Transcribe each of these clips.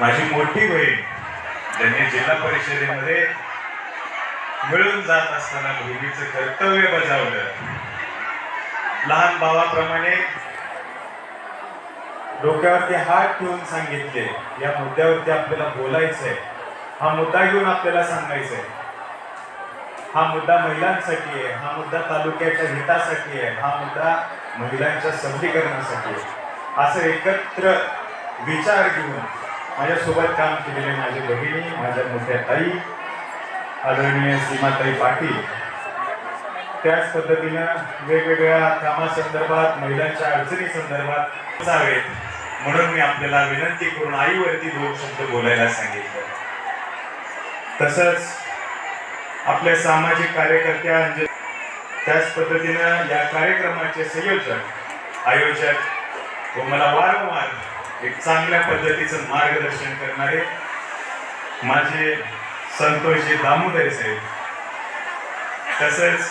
माझी मोठी बहीण ज्यांनी जिल्हा परिषदेमध्ये मिळून जात असताना भूमीचं कर्तव्य बजावलं लहान भावाप्रमाणे डोक्यावरती हात ठेवून सांगितले या मुद्द्यावरती आपल्याला बोलायचंय. हा मुद्दा घेऊन आपल्याला सांगायचंय. हा मुद्दा महिलांसाठी आहे हा मुद्दा तालुक्याच्या हितासाठी आहे हा मुद्दा महिलांच्या सबलीकरणासाठी आहे. असं एकत्र विचार घेऊन माझ्यासोबत काम केलेले माझे भगिनी माझ्या मोठ्या ताई आदरणीय सीमाताई पाटील. त्याच पद्धतीनं वेगवेगळ्या कामासंदर्भात महिलांच्या अडचणी संदर्भात जावेत म्हणून मी आपल्याला विनंती करून आईवरती दोन शब्द बोलायला सांगितलं. तसंच आपल्या सामाजिक कार्यकर्त्या म्हणजे त्याच पद्धतीनं या कार्यक्रमाचे संयोजक आयोजक व मला वारंवार एक चांगल्या पद्धतीचं मार्गदर्शन करणारे माझे संतोषजी दामोदर साहेब. तसंच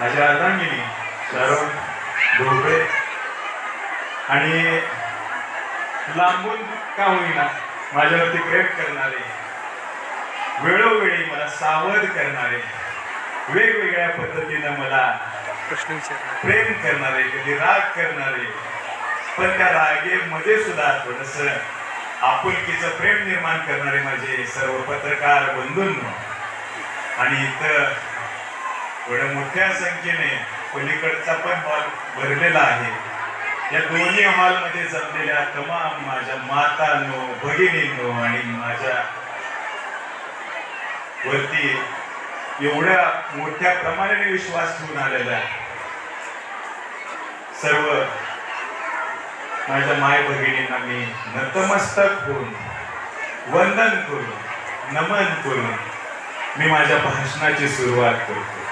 माझ्या अर्धांगिनी शारोन ढोबळे आणि लांबून का होईना माझ्यावरती प्रेम करणारे वेळोवेळी मला सावध करणारे वेगवेगळ्या पद्धतीनं मला प्रेम करणारे कधी राग करणारे पण त्या रागेमध्ये सुद्धा थोडस आपुलकीचं प्रेम निर्माण करणारे माझे सर्व पत्रकार बंधूंनो. आणि इथं मोठ्या संख्येने पलीकडचा पण हॉल भरलेला आहे. या दोन्ही हॉलमध्ये जमलेल्या तमाम माझ्या मातांनो भगिनींनो आणि माझ्या वरती एवढ्या मोठ्या प्रमाणाने विश्वास ठेवून आलेला आहे. सर्व माझ्या माय भगिनींना मी नतमस्तक होऊन वंदन करून नमन करून मी माझ्या भाषणाची सुरुवात करतो.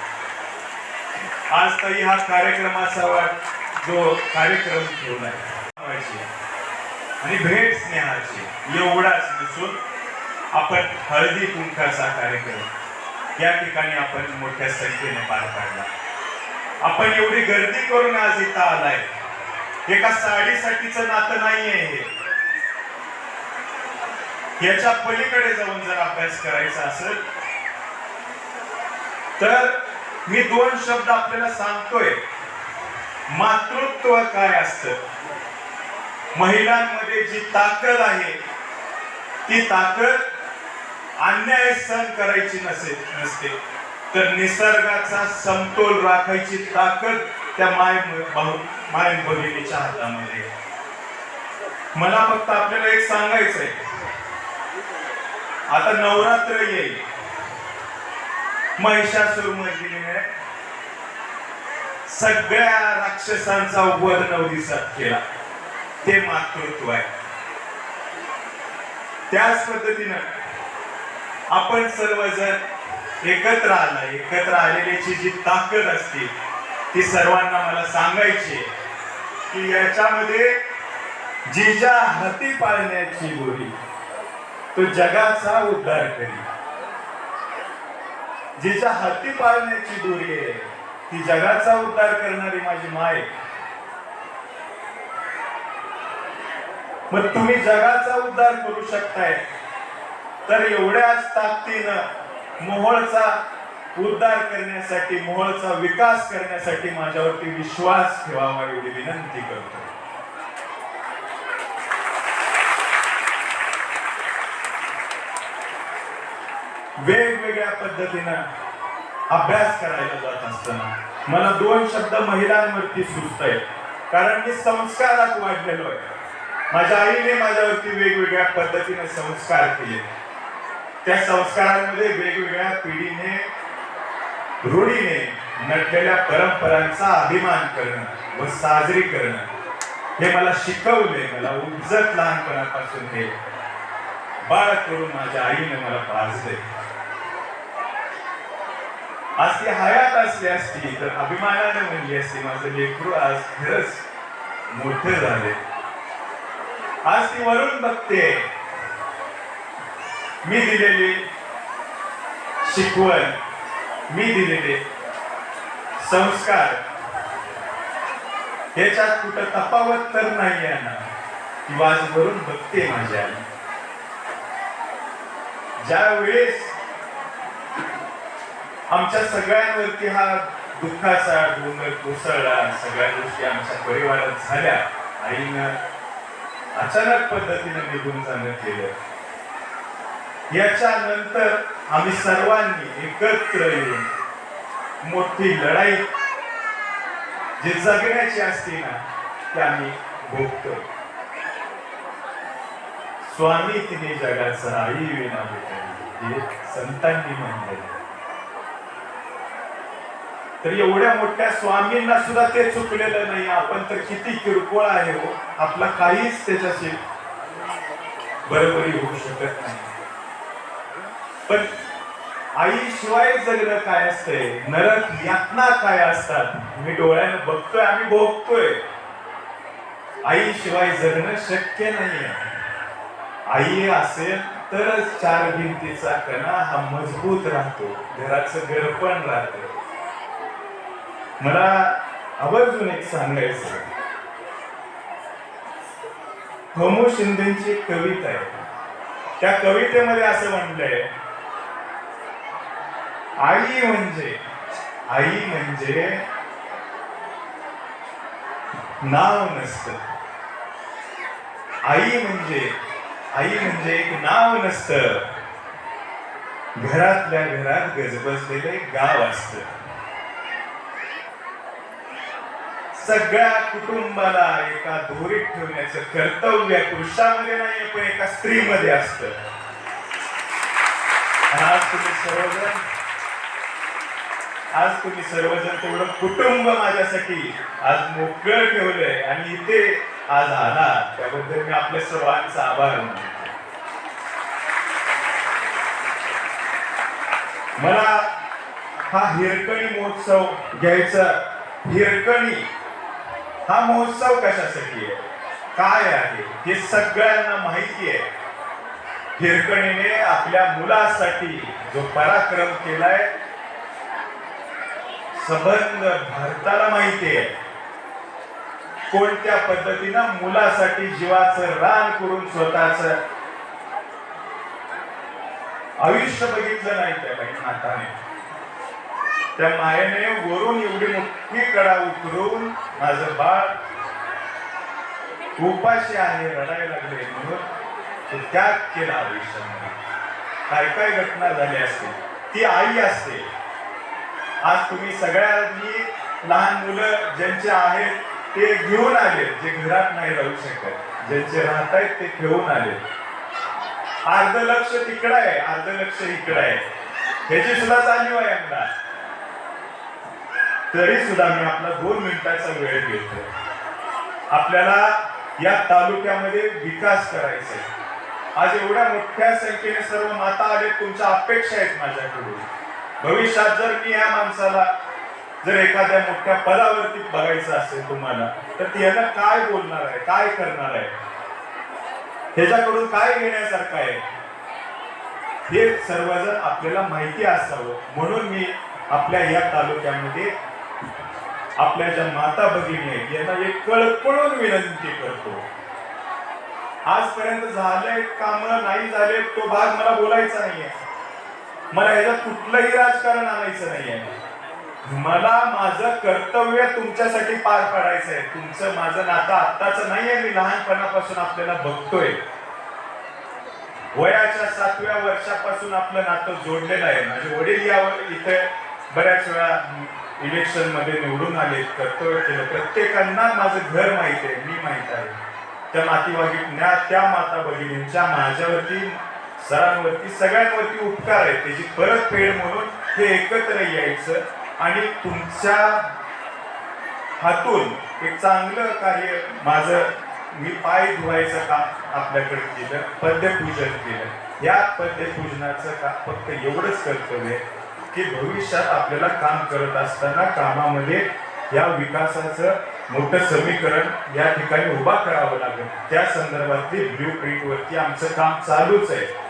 आज तरी हा कार्यक्रमाचा वाट जो कार्यक्रम ठेवलाय आहे आणि भेट स्नेहाची एवढाच नसून आपण हळदी कुंकाचा कार्यक्रम या ठिकाणी आपण मोठ्या संख्येने पार पाडला. आपण एवढी गर्दी करून आज इथं आलाय. एका साडीसाठीचं नातं नाहीये. हे याच्या पलीकडे जाऊन जर अभ्यास करायचा असेल तर मी दोन शब्द आपल्याला सांगतोय. मातृत्व काय असत? महिलांमध्ये जी ताकद आहे ती ताकद अन्याय सहन करायची नसे नसते. तर निसर्गाचा समतोल राखायची ताकद त्या माय भाऊ माय भगिनीच्या हातामध्ये. मला फक्त आपल्याला एक सांगायचंय. आता नवरात्र येईल. महिषासूर मर्दिनीने सगळ्या राक्षसांचा वध नऊ दिवसात केला. ते मातृत्व आहे. त्याच पद्धतीनं आपण सर्वजण एकत्र आला. एकत्र आलेल्याची जी ताकद असते ती सर्वांना मला सांगायची की याच्यामध्ये जिजा हाती पाळण्याची गोरी तो जगाचा उद्धार करी. जिच्या हाती पाळण्याची दोरी आहे ती जगाचा उद्धार करणारी माझी माय मग तुम्ही जगाचा उद्धार करू शकताय तर एवढ्याच ताकदीनं मोहळचा उद्धार करण्यासाठी मोहोळचा विकास करण्यासाठी माझ्यावरती विश्वास ठेवावा एवढी विनंती करतो. वेगवेगळ्या पद्धतीनं अभ्यास करायला जात असताना मला दोन शब्द महिलांवरती सुचत आहेत. कारण मी संस्कारात वाढलेलो आहे. माझ्या आईने माझ्यावरती वेगवेगळ्या पद्धतीने संस्कार केले. त्या संस्कारांमध्ये वेगवेगळ्या पिढीने रूढीने नटलेल्या परंपरांचा अभिमान करणं व साजरी करणं हे मला शिकवले मला उपजत लहानपणापासून हे बाळ करून माझ्या आईने मला पाजले. आज ती हयात असली असती तर अभिमानाने म्हणली असती माझं लेकरू आज खरंच मोठे झाले आज ती वरून बघते मी दिलेली शिकवण मी दिलेले संस्कार. याच्यात कुठं तफावत तर नाही ना ती वाजवरून बघते माझ्या ज्या वेळेस आमच्या सगळ्यांवरती हा दुःखाचा डोंगर कोसळला सगळ्या गोष्टी आमच्या परिवारात झाल्या आईनं अचानक पद्धतीने निघून जाणं केलं. याच्यानंतर आम्ही सर्वांनी एकत्र येऊन मोठी लढाई जी जगण्याची असते ना ती आम्ही भोगतो स्वामी तिने जगाचा आई विना भेटली हे संतांनी म्हणले. तर एवढ्या मोठ्या स्वामींना सुद्धा ते चुकलेलं नाही. आपण तर किती किरकोळ आहे हो. आपला काहीच त्याच्याशी बरोबरी होऊ शकत नाही. पण आई शिवाय जगणं काय असतंय? नरक यातना काय असतात? मी डोळ्यानं बघतोय आम्ही भोगतोय आई शिवाय जगणं शक्य नाही आई असेल तरच चार भिंतीचा कणा हा मजबूत राहतो. घराचं गरपण राहतं. मला आवर्जून एक सांगायचं होमो शिंदेची एक कविता आहे. त्या कवितेमध्ये असं म्हणलंय आई म्हणजे आई म्हणजे नाव नसत. आई म्हणजे आई म्हणजे एक नाव नसत. घरातल्या घरात गजबजलेलं एक गाव असत. सगळ्या कुटुंबाला एका दोरीत ठेवण्याचं कर्तव्य पुरुषामध्ये नाही पण एका स्त्रीमध्ये असत. आज तुम्ही सर्वजण आज तुम्ही सर्वजण तेवढं कुटुंब माझ्यासाठी आज मोकळं ठेवलंय आणि इथे आज आला त्याबद्दल मी आपल्या सर्वांचा आभार मानतो. मला हा हिरकणी महोत्सव घ्यायचा हिरकणी हा महोत्सव कशासाठी आहे? काय आहे? हे सगळ्यांना माहिती आहे. हिरकणीने आपल्या मुलासाठी जो पराक्रम केलाय संबंध भारताला माहिती आहे. कोणत्या पद्धतीनं मुलासाठी जीवाचं रान करून स्वतःच आयुष्य बघितलं नाही त्या बाई त्या मायेने वरून एवढी मोठी कडा उतरून माझं बाळ उपाशी आहे रडायला लागले म्हणून तो त्याग केला आयुष्यामध्ये. काय काय घटना झाल्या असतील? ती आई असते. आज तुम्ही सगळ्यांनी लहान मुलं ज्यांचे आहेत ते घेऊन आले. जे घरात नाही राहू शकत ज्यांचे राहत आहेत ते घेऊन आले. अर्ध लक्ष तिकडं आहे अर्ध लक्ष इकडं आहे. ह्याची सुद्धा जाणीव आहे यांना तरी सुद्धा मी आपला दोन मिनिटाचा वेळ घेतो आपल्याला या तालुक्यामध्ये विकास करायचा आहे. आज एवढ्या मोठ्या संख्येने सर्व माता आले तुमच्या अपेक्षा आहेत माझ्याकडून. भविष्यात जर मी या माणसाला जर एखाद्या मोठ्या पदावरती बघायचं असेल तुम्हाला तर ती याला काय बोलणार आहे? काय करणार आहे? ह्याच्याकडून काय घेण्यासारखं आहे? हे सर्वजण आपल्याला माहिती असावं. म्हणून मी आपल्या या तालुक्यामध्ये आपल्या ज्या माता भगिनी आहेत यांना एक कळकळून विनंती करतो. आजपर्यंत झालंय काम नाही झाले तो भाग मला बोलायचा नाहीये. मला ह्याच्यात कुठलंही राजकारण आणायचं नाहीये. मला माझं कर्तव्य तुमच्यासाठी पार पाडायचं आहे. तुमचं माझं नातं आत्ताच नाहीये. मी लहानपणापासून आपल्याला बघतोय. वयाच्या सातव्या वर्षापासून आपलं नातं जोडलेलं आहे. माझे वडील यावर इथे बऱ्याच वेळा इलेक्शनमध्ये निवडून आले. कर्तव्य केलं. प्रत्येकांना माझं घर माहीत आहे. मी माहीत आहे. त्या मातीवागी त्या माता भगिनींच्या माझ्यावरती सरांवरती सगळ्यांवरती उपकार आहे त्याची परतफेड म्हणून हे एकत्र यायचं आणि तुमच्या हातून एक चांगलं कार्य माझं मी पाय धुवायचं काम आपल्याकडे केलं पद्यपूजन केलं. या पद्यपूजनाचं का फक्त एवढंच कर्तव्य आहे की भविष्यात आपल्याला काम करत असताना कामामध्ये या विकासाचं मोठं समीकरण या ठिकाणी उभा करावं लागेल. त्या संदर्भातली ब्ल्यू प्रिंटवरती आमचं काम चालूच आहे.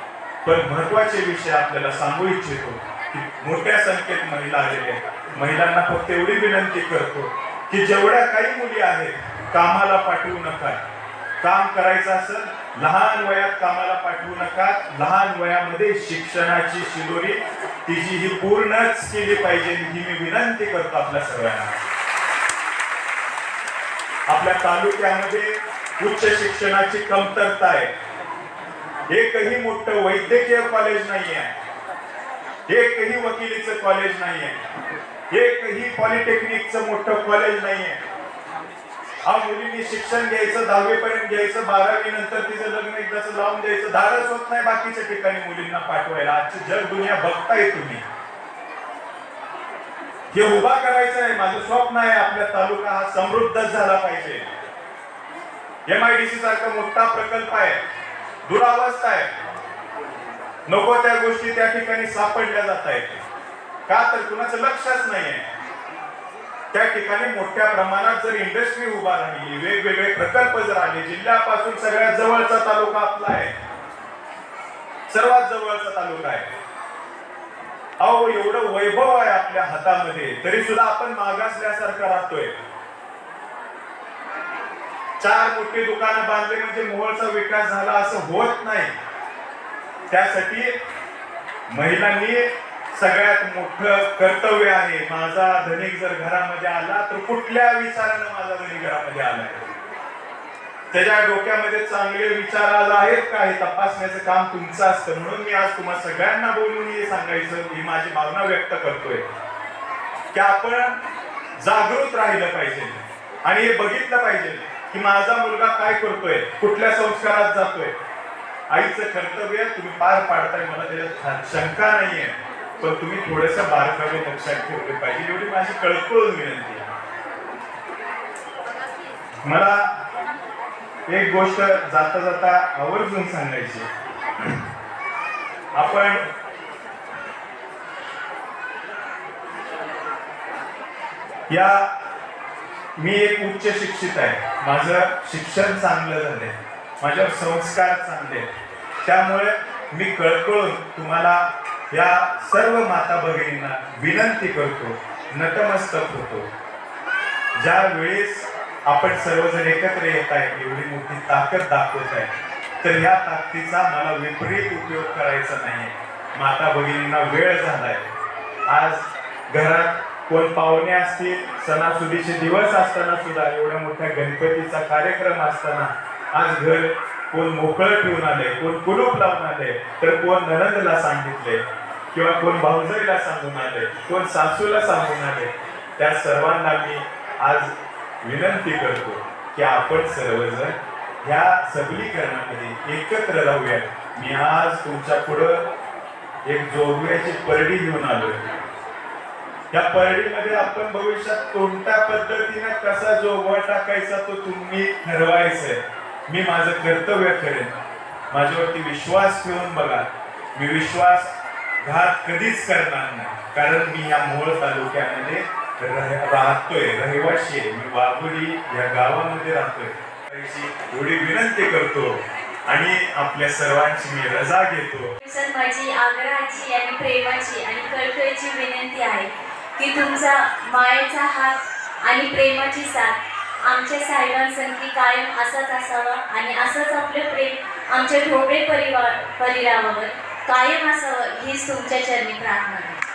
पण महत्त्वाचे विषय आपल्याला सांगू इच्छितो की मोठ्या संख्येत महिला आलेल्या आहेत. महिलांना फक्त एवढी विनंती करतो की जेवढ्या काही मुली आहेत कामाला पाठवू नका. काम करायचं असेल लहान वयात कामाला पाठवू नका. लहान वयामध्ये शिक्षणाची शिदोरी तिची ही पूर्णच केली पाहिजे ही मी विनंती करतो आपल्या सगळ्यांना. आपल्या तालुक्यामध्ये उच्च शिक्षणाची कमतरता आहे. एकही मोठं वैद्यकीय कॉलेज नाही आहे एकही वकिलीचं कॉलेज नाही आहे एकही पॉलिटेक्निकचं मोठं कॉलेज नाही आहे हा मुलींनी शिक्षण घ्यायचं दहावीपर्यंत घ्यायचं बारावी नंतर तिचं लग्न एकदाच लावून द्यायचं धाडच होत नाही बाकीच्या ठिकाणी मुलींना पाठवायला. आजची जग दुनिया बघताय तुम्ही. हे उभा करायचं आहे माझं स्वप्न आहे आपल्या तालुका हा समृद्धच झाला पाहिजे. एम आय डी सी सारखा मोठा प्रकल्प आहे. दुरावस्था आहे. नको त्या गोष्टी त्या ठिकाणी सापडल्या जात आहेत. का तर कुणाचं लक्षच नाही आहे त्या ठिकाणी मोठ्या प्रमाणात जर इंडस्ट्री उभा राहिली वेगवेगळे प्रकल्प जर आले जिल्ह्यापासून सगळ्यात जवळचा तालुका आपला आहे. सर्वात जवळचा तालुका आहे. अहो एवढं वैभव आहे आपल्या हातामध्ये तरी सुद्धा आपण मागासल्यासारखं राहतोय. चार मोठी दुकानं बांधले म्हणजे मोहोळचा विकास झाला असं होत नाही. त्यासाठी महिलांनी सगळ्यात मोठं कर्तव्य आहे. माझा धनिक जर घरामध्ये आला तर कुठल्या विचारानं माझा धनिक घरामध्ये आलाय? त्याच्या डोक्यामध्ये चांगले विचार आला आहेत का? हे तपासण्याचं काम तुमचं असतं. म्हणून मी आज तुम्हाला सगळ्यांना बोलून हे सांगायचं ही माझी भावना व्यक्त करतोय. की आपण जागृत राहिलं पाहिजे. आणि हे बघितलं पाहिजे. की माझा मुलगा काय करतोय? कुठल्या संस्कारात जातोय? आईचं कर्तव्य तुम्ही पार पाडताय मला त्याच्यात शंका नाहीये. पण तुम्ही थोडस बारकावे लक्षात ठेवले पाहिजे. एवढी माझी कळकळून विनंती आहे. मला एक गोष्ट जाता जाता आवर्जून सांगायची आपण या मी एक उच्च शिक्षित आहे. माझं शिक्षण चांगलं झालंय. माझ्यावर संस्कार चांगले आहेत. त्यामुळे मी कळकळून तुम्हाला या सर्व माता भगिनींना विनंती करतो नतमस्तक होतो. ज्या वेळेस आपण सर्वजण एकत्र येत आहे एवढी मोठी ताकद दाखवत आहे तर या ताकदीचा मला विपरीत उपयोग करायचा नाही माता भगिनींना वेळ झालाय. आज घरात कोण पाहुणे असतील सणासुदीचे दिवस असताना सुद्धा एवढ्या मोठ्या गणपतीचा कार्यक्रम असताना आज घर कोण मोकळं ठेवून आले कोण कुलूप लावून आले तर कोण ननंदला सांगितले किंवा कोण भाऊजाईला सांगून आले कोण सासूला सांगून आले त्या सर्वांना मी आज विनंती करतो की आपण सर्वजण ह्या सबलीकरणामध्ये एकत्र राहूया मी आज तुमच्या पुढं एक जोडव्याची परडी घेऊन आलो या परडीमध्ये आपण भविष्यात कोणत्या पद्धतीने कसा जोगवा टाकायचा तो तुम्ही ठरवायचंय. मी माझं कर्तव्य करेन माझ्यावरती विश्वास ठेवून बघा. मी विश्वास घात कधीच करणार नाही. कारण मी या मोहोळ तालुक्यामध्ये राहतोय रहिवाशी आहे. मी वाघोली या गावामध्ये राहतोय. त्याची एवढी विनंती करतो आणि आपल्या सर्वांची मी रजा घेतो. सर माझी आग्रहाची आणि प्रेमाची आणि कळकळीची विनंती आहे. की तुमचा मायेचा हात आणि प्रेमाची साथ आमच्या साहेबांसंगी कायम असाच असावा आणि असंच आपलं प्रेम आमच्या ढोबळे परिवार परिवारावर कायम असावं हीच तुमच्या चरणी प्रार्थना आहे.